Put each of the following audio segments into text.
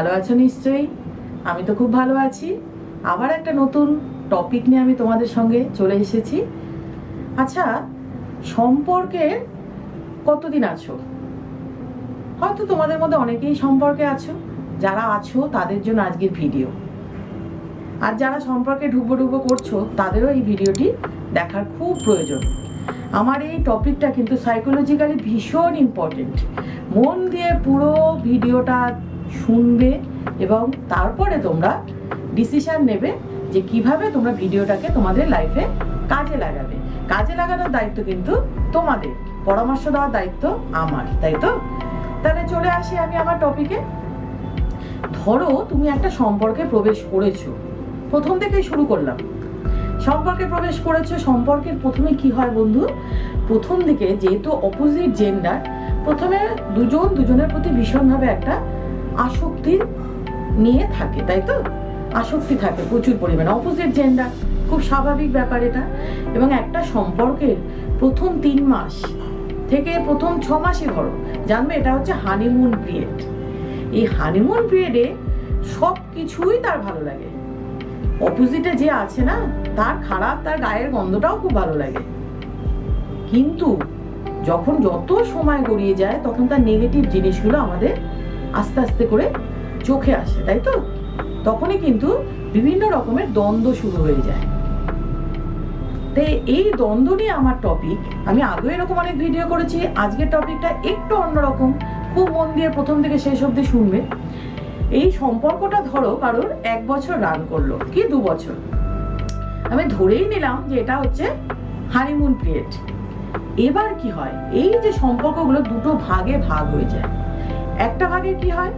ভালো আছো নিশ্চয়ই? আমি তো খুব ভালো আছি। আবার একটা নতুন টপিক নিয়ে আমি তোমাদের সঙ্গে চলে এসেছি। আচ্ছা সম্পর্কে কতদিন আছো? হয়তো তোমাদের মধ্যে অনেকেই সম্পর্কে আছো। যারা আছো, তাদের জন্য আজকের ভিডিও আর যারা সম্পর্কে ঢুকবো ঢুকবো করছ, তাদেরও এই ভিডিওটি দেখার খুব প্রয়োজন। আমার এই টপিকটা কিন্তু সাইকোলজিক্যালি ভীষণ ইম্পর্টেন্ট মন দিয়ে পুরো ভিডিওটা শুনবে এবং তারপরে তোমরা ডিসিশন নেবে যে কীভাবে তোমরা ভিডিওটাকে তোমাদের লাইফে কাজে লাগাবে। কাজে লাগানোর দায়িত্ব কিন্তু তোমাদের, পরামর্শ দেওয়ার দায়িত্ব আমার, তাই তো? তাহলে চলে আসি আমি আমার টপিকে ধরো তুমি একটা সম্পর্কে প্রবেশ করেছ। প্রথম থেকেই শুরু করলাম। সম্পর্কে প্রবেশ করেছ, সম্পর্কের প্রথমে কি হয় বন্ধু? প্রথম দিকে যেহেতু অপোজিট জেন্ডার প্রথমে দুজন দুজনের প্রতি ভীষণভাবে একটা আসক্তি নিয়ে থাকে, তাই তো? আসক্তি থাকে প্রচুর পরিমাণে। অপোজিট জেন্ডার খুব স্বাভাবিক ব্যাপার এটা। এবং একটা সম্পর্কের প্রথম তিন মাস থেকে প্রথম ছ মাসে ধরো, জানবে এটা হচ্ছে হানিমুন পিরিয়ড এই হানিমুন পিরিয়ডে সব কিছুই তার ভালো লাগে। অপোজিটে যে আছে না, তার খারাপ, তার গায়ের গন্ধটাও খুব ভালো লাগে। কিন্তু যখন যত সময় গড়িয়ে যায়, তখন তার নেগেটিভ জিনিসগুলো আমাদের আস্তে আস্তে করে চোখে আসে, তাই তো? তখনই কিন্তু বিভিন্ন রকমের দ্বন্দ্ব শুরু হয়ে যায়। তাই এই দ্বন্দ্ব নিয়ে আমার টপিক আমি আগেও এরকম অনেক ভিডিও করেছি, আজকের টপিকটা একটু অন্যরকম, খুব মন দিয়ে প্রথম থেকে শেষ অবধি শুনবে। এই সম্পর্কটা ধরো কারোর এক বছর রান করল, কি দু বছর? আমি ধরেই নিলাম যে এটা হচ্ছে হানিমুন পিরিয়ড এবার কি হয়? এই যে সম্পর্কগুলো দুটো ভাগে ভাগ হয়ে যায়। একটা ভাগে কি হয়?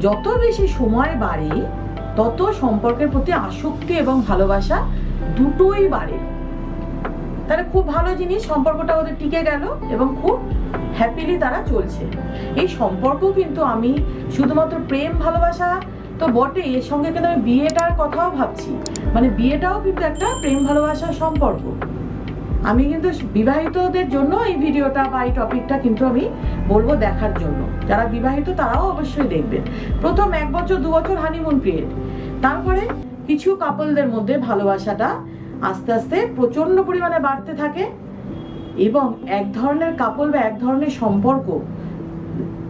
যত বেশি সময় বাড়ে, তত সম্পর্কের প্রতি আসক্তি এবং ভালোবাসা দুটোই বাড়ে। তাহলে খুব ভালো জিনিস, সম্পর্কটা ওদের টিকে গেল এবং খুব হ্যাপিলি তারা চলছে। এই সম্পর্ক কিন্তু আমি শুধুমাত্র প্রেম, ভালোবাসা তো বটে, এর সঙ্গে কিন্তু আমি বিয়েটার কথাও ভাবছি। মানে বিয়েটাও কিন্তু একটা প্রেম ভালোবাসার সম্পর্ক। আমি কিন্তু বিবাহিতদের জন্য এই ভিডিওটা বা এই টপিকটা কিন্তু আমি বলব দেখার জন্য। যারা বিবাহিত তারাও অবশ্যই দেখবেন। প্রথম এক বছর, দু বছর হানিমুন পিরিয়ড তারপরে কিছু কাপলদের মধ্যে ভালোবাসাটা আস্তে আস্তে প্রচণ্ড পরিমাণে বাড়তে থাকে এবং এক ধরনের কাপল বা এক ধরনের সম্পর্ক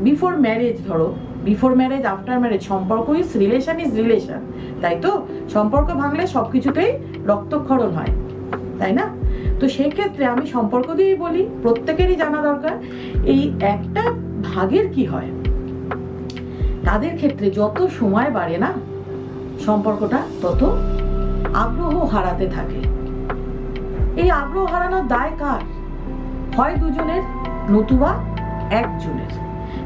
বিফোর ম্যারেজ ধরো বিফোর ম্যারেজ আফটার ম্যারেজ সম্পর্ক ইজ রিলেশন ইজ রিলেশন তাই তো? সম্পর্ক ভাঙলে সব কিছুতেই রক্তক্ষরণ হয়। তাই না? তো সেক্ষেত্রে আমি সম্পর্ক দিয়েই বলি, প্রত্যেকেরই জানা দরকার, এই একটা ভাগের কি হয়? তাদের ক্ষেত্রে যত সময় বাড়ে না, সম্পর্কটা তত আগ্রহ হারাতে থাকে। এই আগ্রহ হারানোর দায় কার? হয় দুজনের নতুবা একজনের।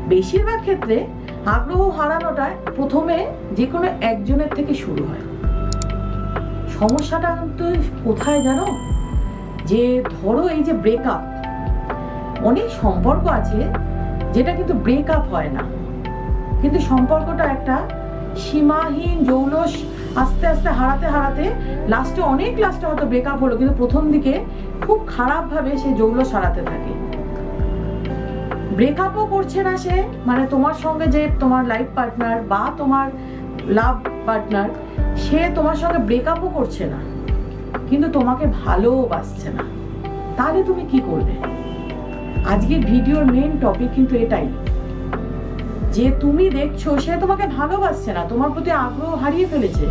বেশিরভাগ ক্ষেত্রে আগ্রহ হারানোটা প্রথমে যে কোনো একজনের থেকে শুরু হয়। সমস্যাটা কিন্তু কোথায় জানো? যে ধরো এই যে ব্রেকআপ অনেক সম্পর্ক আছে যেটা কিন্তু ব্রেকআপ হয় না। কিন্তু সম্পর্কটা একটা সীমাহীন জৌলস আস্তে আস্তে হারাতে হারাতে লাস্টে অনেক লাস্টে হয়তো ব্রেকআপ হলো, কিন্তু প্রথম দিকে খুব খারাপভাবে সে জৌলস হারাতে থাকে। ব্রেকআপও করছে না সে মানে তোমার সঙ্গে যে তোমার লাইফ পার্টনার বা তোমার লাভ পার্টনার সে তোমার সঙ্গে ব্রেকআপও করছে না। কিন্তু তোমাকে ভালোবাসছে না। তাহলে তুমি কি করবে? আজকের ভিডিওর মেন টপিক কিন্তু এটাই। যে তুমি দেখছ, সে তোমাকে ভালোবাসছে না, তোমার প্রতি আগ্রহ হারিয়ে ফেলেছে।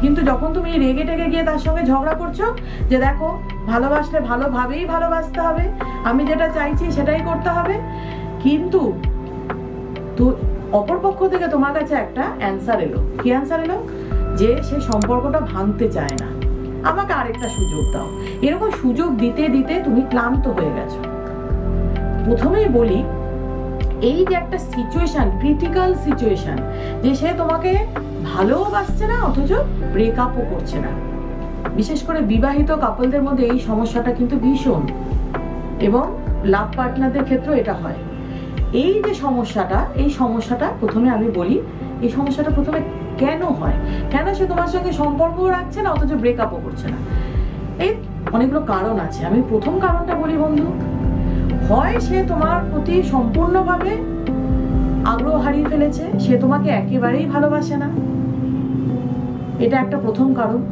কিন্তু যখন তুমি রেগে টেগে গিয়ে তার সঙ্গে ঝগড়া করছ, যে দেখো, ভালোবাসলে ভালোভাবেই ভালোবাসতে হবে, আমি যেটা চাইছি সেটাই করতে হবে। কিন্তু তো অপরপক্ষ থেকে তোমার কাছে একটা অ্যান্সার এলো। কি অ্যান্সার এলো? যে সে সম্পর্কটা ভাঙতে চায় না। আমাকে আরেকটা সুযোগ দাও। এরকম সুযোগ দিতে দিতে তুমি ক্লান্ত হয়ে গেছো। প্রথমেই বলি, এই যে একটা সিচুয়েশন ক্রিটিক্যাল সিচুয়েশন যে সে তোমাকে ভালোবাসছে না, অথচ ব্রেকআপও করছে না। বিশেষ করে বিবাহিত কাপলদের মধ্যে এই সমস্যাটা কিন্তু ভীষণ। এবং লাভ পার্টনারদের ক্ষেত্রেও এটা হয়। এই যে সমস্যাটা, এই সমস্যাটা প্রথমে আমি বলি, এই সমস্যাটা প্রথমে কেন হয়? কেন সে তোমার সঙ্গে সম্পর্কও রাখছে না, অথচ ব্রেকআপও করছে না? এই অনেকগুলো কারণ আছে। আমি প্রথম কারণটা বলি, বন্ধু। হয় সে তোমার প্রতি সম্পূর্ণভাবে আগ্রহ হারিয়ে ফেলেছে, সে তোমাকে একেবারেই ভালোবাসে না। এটা একটা প্রথম কারণ।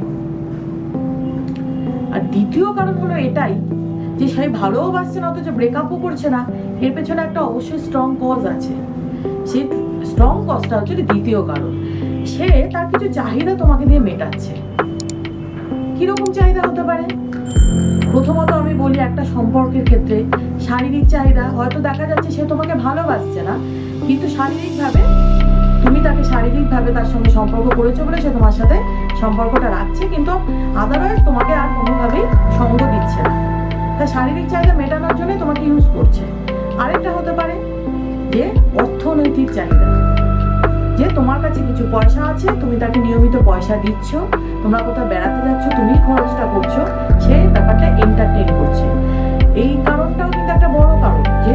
আর দ্বিতীয় কারণ হলো এটাই, যে সে ভালোবাসছে না, অথচ ব্রেকআপও করছে না। এর পেছনে একটা অবশ্যই স্ট্রং কজ আছে। সেই স্ট্রং কজটা হচ্ছে দ্বিতীয় কারণ। সে তার কিছু চাহিদা তোমাকে দিয়ে মেটাচ্ছে। কীরকম চাহিদা হতে পারে? প্রথমত আমি বলি একটা সম্পর্কের ক্ষেত্রে শারীরিক চাহিদা, হয়তো দেখা যাচ্ছে সে তোমাকে ভালোবাসছে না, কিন্তু শারীরিকভাবে তুমি তাকে শারীরিকভাবে তার সঙ্গে সম্পর্ক করেছ বলে সে তোমার সাথে সম্পর্কটা রাখছে, কিন্তু আদারওয়াইজ তোমাকে আর কোনোভাবেই সঙ্গ দিচ্ছে না। তা শারীরিক চাহিদা মেটানোর জন্য তোমাকে ইউজ করছে। আরেকটা হতে পারে যে অর্থনৈতিক চাহিদা। যে তোমার কাছে কিছু পয়সা আছে, তুমি তাকে নিয়মিত পয়সা দিচ্ছ, তোমরা কোথাও বেড়াতে যাচ্ছ, তুমি খরচটা করছ, সে ব্যাপারটা এন্টারটেইন করছে। এই কারণটাও কিন্তু একটা বড় কারণ যে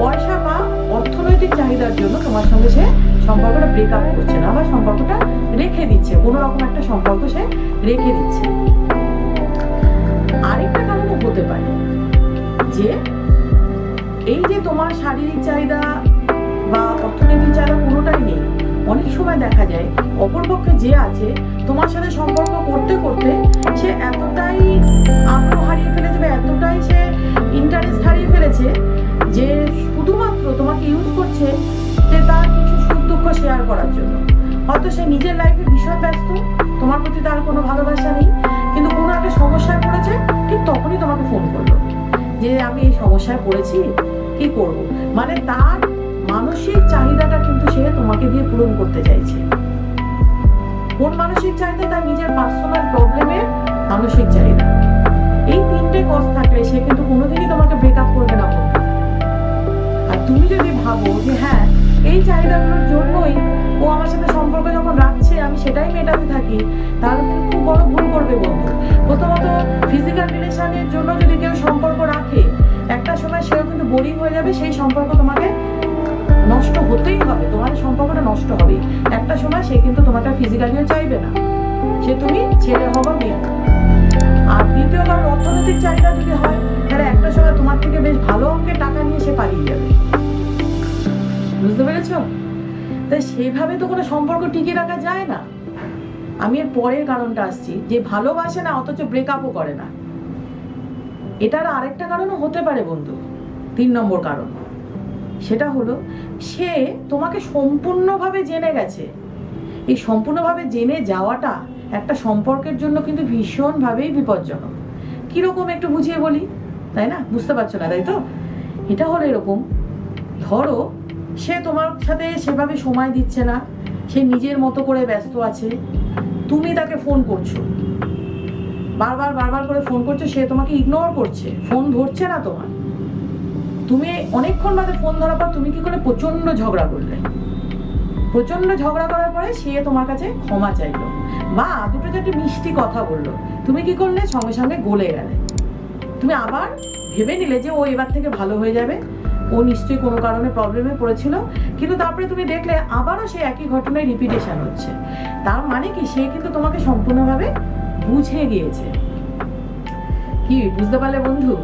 পয়সা বা অর্থনৈতিক চাহিদার জন্য তোমার সঙ্গে সে সম্পর্কটা ব্রেকআপ করছে না বা সম্পর্কটা রেখে দিচ্ছে, কোনো রকম একটা সম্পর্ক সে রেখে দিচ্ছে। আরেকটা কারণও হতে পারে যে এই যে তোমার শারীরিক চাহিদা বা অর্থনৈতিক চাহিদা কোনোটাই নেই অনেক সময় দেখা যায় অপরপক্ষে যে আছে, তোমার সাথে সম্পর্ক করতে করতে সে এতটাই আগ্রহ হারিয়ে ফেলেছে বা এতটাই সে ইন্টারেস্ট হারিয়ে ফেলেছে যে শুধুমাত্র তোমাকে ইউজ করছে যে তার কিছু সুখ দুঃখ শেয়ার করার জন্য। হয়তো সে নিজের লাইফে ভীষণ ব্যস্ত, তোমার প্রতি তার কোনো ভালোবাসা নেই, কিন্তু কোনো একটা সমস্যায় পড়েছে, ঠিক তখনই তোমাকে ফোন করল যে আমি এই সমস্যায় পড়েছি, কি করব? মানে তার মানসিক চাহিদাটা কিন্তু সে তোমাকে দিয়ে পূরণ করতে চাইছে। কোন মানসিক চাহিদা তার নিজের পার্সোনাল প্রবলেমের মানসিক চাহিদা? এই তিনটে কজ থাকলে সে কিন্তু কোনোদিনই তোমাকে ব্রেকআপ করবে না আর তুমি যদি ভাবো যে হ্যাঁ এই চাহিদাগুলোর জন্যই ও আমার সাথে সম্পর্ক যখন রাখছে, আমি সেটাই মেটাতে থাকি, তাহলে তুমি খুব বড় ভুল করবে বন্ধু প্রথমত ফিজিক্যাল রিলেশনের জন্য যদি কেউ সম্পর্ক রাখে, একটা সময় সেও কিন্তু বোরিং হয়ে যাবে, সেই সম্পর্ক তোমাকে নষ্ট হতেই হবে তোমাদের সম্পর্কটা নষ্ট হবে একটা সময় সে কিন্তু তোমাকে ফিজিক্যালিও চাইবে না। সে তুমি ছেলে হবা মেয়ে। আর দ্বিতীয় কারণ অর্থনৈতিক চাহিদা যদি হয়, তাহলে একটা সময় তোমার থেকে বেশ ভালো অঙ্কের টাকা নিয়ে সে পালিয়ে যাবে। বুঝতে পেরেছ? তাই সেভাবে তো কোনো সম্পর্ক টিকিয়ে রাখা যায় না। আমি এর পরের কারণটা আসছি, যে ভালোবাসে না, অথচ ব্রেকআপও করে না। এটার আরেকটা কারণও হতে পারে বন্ধু। তিন নম্বর কারণ। সেটা হলো, সে তোমাকে সম্পূর্ণভাবে জেনে গেছে। এই সম্পূর্ণভাবে জেনে যাওয়াটা একটা সম্পর্কের জন্য কিন্তু ভীষণভাবেই বিপজ্জনক। কীরকম একটু বুঝিয়ে বলি? তাই না? বুঝতে পারছ না, তাই তো? এটা হলো এরকম, ধরো, সে তোমার সাথে সেভাবে সময় দিচ্ছে না, সে নিজের মতো করে ব্যস্ত আছে, তুমি তাকে ফোন করছ। বারবার বারবার করে ফোন করছ, সে তোমাকে ইগনোর করছে ফোন ধরছে না তোমার। তুমি অনেকক্ষণ বাদে ফোন ধরার পর তুমি কি করে প্রচণ্ড ঝগড়া করলে? প্রচণ্ড ঝগড়া করার পরে সে তোমার কাছে ক্ষমা চাইলো। বা দুটো চারটি মিষ্টি কথা বলল। তুমি কি করলে? সঙ্গে সঙ্গে গলে গেলে। তুমি আবার ভেবে নিলে যে ও এবার থেকে ভালো হয়ে যাবে। ও নিশ্চয়ই কোনো কারণে প্রবলেমে পড়েছিল। কিন্তু তারপরে তুমি দেখলে আবারও সে একই ঘটনায় রিপিটেশন হচ্ছে। তার মানে কি? সে কিন্তু তোমাকে সম্পূর্ণভাবে বুঝে গিয়েছে। কি? বুঝতে পারলে বন্ধু?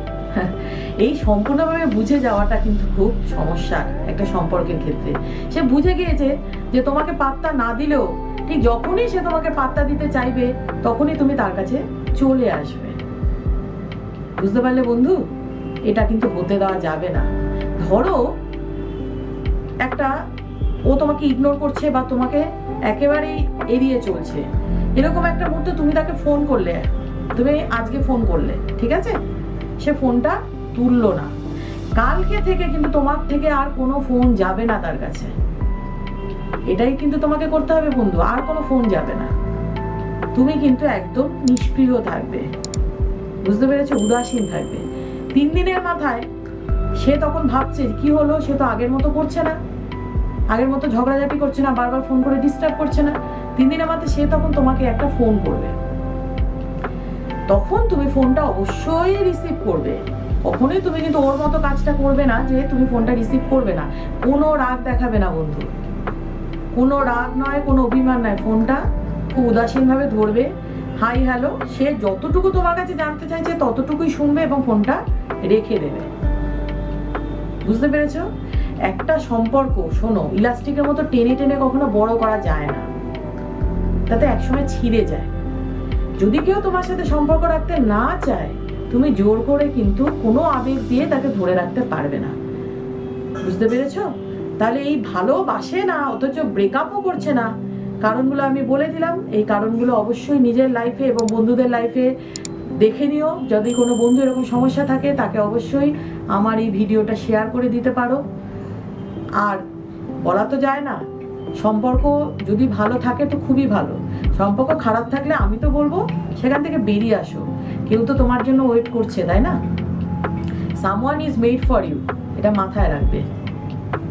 এই সম্পূর্ণভাবে বুঝে যাওয়াটা কিন্তু খুব সমস্যার একটা সম্পর্কের ক্ষেত্রে। সে বুঝে গিয়েছে যে তোমাকে পাত্তা না দিলেও ঠিক যখনই সে তোমাকে পাত্তা দিতে চাইবে, তখনই তুমি তার কাছে চলে আসবে। বুঝতে পারলে বন্ধু? এটা কিন্তু হতে দেওয়া যাবে না। ধরো একটা ও তোমাকে ইগনোর করছে বা তোমাকে একেবারেই এড়িয়ে চলছে। এরকম একটা মুহূর্তে তুমি তাকে ফোন করলে, তুমি আজকে ফোন করলে, ঠিক আছে? সে ফোনটা তুললো না। কালকে থেকে কিন্তু তোমার থেকে আর কোনো ফোন যাবে না তার কাছে। এটাই কিন্তু তোমাকে করতে হবে বন্ধু, আর কোনো ফোন যাবে না। তুমি কিন্তু একদম নিষ্ক্রিয় থাকবে। বুঝতে পেরেছ? উদাসীন থাকবে। তিন দিনের মাথায় সে তখন ভাবছে, কি হলো? সে তো আগের মতো করছে না। আগের মতো ঝগড়াঝাটি করছে না, বারবার ফোন করে ডিস্টার্ব করছে না। তিন দিনের মাথায় সে তখন তোমাকে একটা ফোন করবে। তখন তুমি ফোনটা অবশ্যই রিসিভ করবে। কখনোই তুমি কিন্তু ওর মতো কাজটা করবে না যে তুমি ফোনটা রিসিভ করবে না। কোনো রাগ দেখাবে না বন্ধু। কোনো রাগ নয়, কোনো অভিমান নয়। ফোনটা খুব উদাসীনভাবে ধরবে। হাই, হ্যালো, সে যতটুকু তোমার কাছে জানতে চাইছে ততটুকুই শুনবে এবং ফোনটা রেখে দেবে। বুঝতে পেরেছ? একটা সম্পর্ক, শোনো ইলাস্টিকের মতো টেনে টেনে কখনো বড় করা যায় না। তাতে একসময় ছিঁড়ে যায়। যদি কেউ তোমার সাথে সম্পর্ক রাখতে না চায়, তুমি জোর করে কিন্তু কোনো আবেগ দিয়ে তাকে ধরে রাখতে পারবে না। বুঝতে পেরেছ? তাহলে এই ভালোবাসে না, অথচ ব্রেকআপও করছে না। কারণগুলো আমি বলে দিলাম। এই কারণগুলো অবশ্যই নিজের লাইফে এবং বন্ধুদের লাইফে দেখে নিও। যদি কোনো বন্ধু এরকম সমস্যা থাকে, তাকে অবশ্যই আমার এই ভিডিওটা শেয়ার করে দিতে পারো। আর বলা তো যায় না সম্পর্ক যদি ভালো থাকে তো খুবই ভালো। সম্পর্ক খারাপ থাকলে আমি তো বলব, সেখান থেকে বেরিয়ে আসো। কেউ তো তোমার জন্য ওয়েট করছে, তাই না? Someone is made for you এটা মাথায় রাখবে।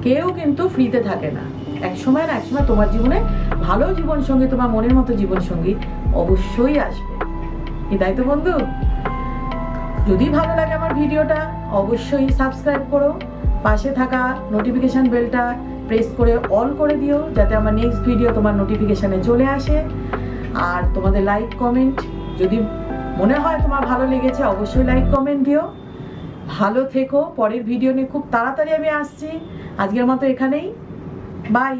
কেউ কিন্তু ফ্রিতে থাকে না। এক সময় না এক সময় তোমার জীবনে, ভালো জীবন সঙ্গী, তোমার মনের মতো জীবন সঙ্গী অবশ্যই আসবে। কি তাই তো বন্ধু? যদি ভালো লাগে আমার ভিডিওটা, অবশ্যই সাবস্ক্রাইব করো। পাশে থাকা নোটিফিকেশান বেলটা প্রেস করে অন করে দিও, যাতে আমার নেক্সট ভিডিও তোমার নোটিফিকেশানে চলে আসে। আর তোমাদের লাইক কমেন্ট যদি মনে হয় তোমার ভালো লেগেছে, অবশ্যই লাইক কমেন্ট দিও। ভালো থেকো, পরের ভিডিও নিয়ে খুব তাড়াতাড়ি আমি আসছি। আজকের মতো এখানেই। বাই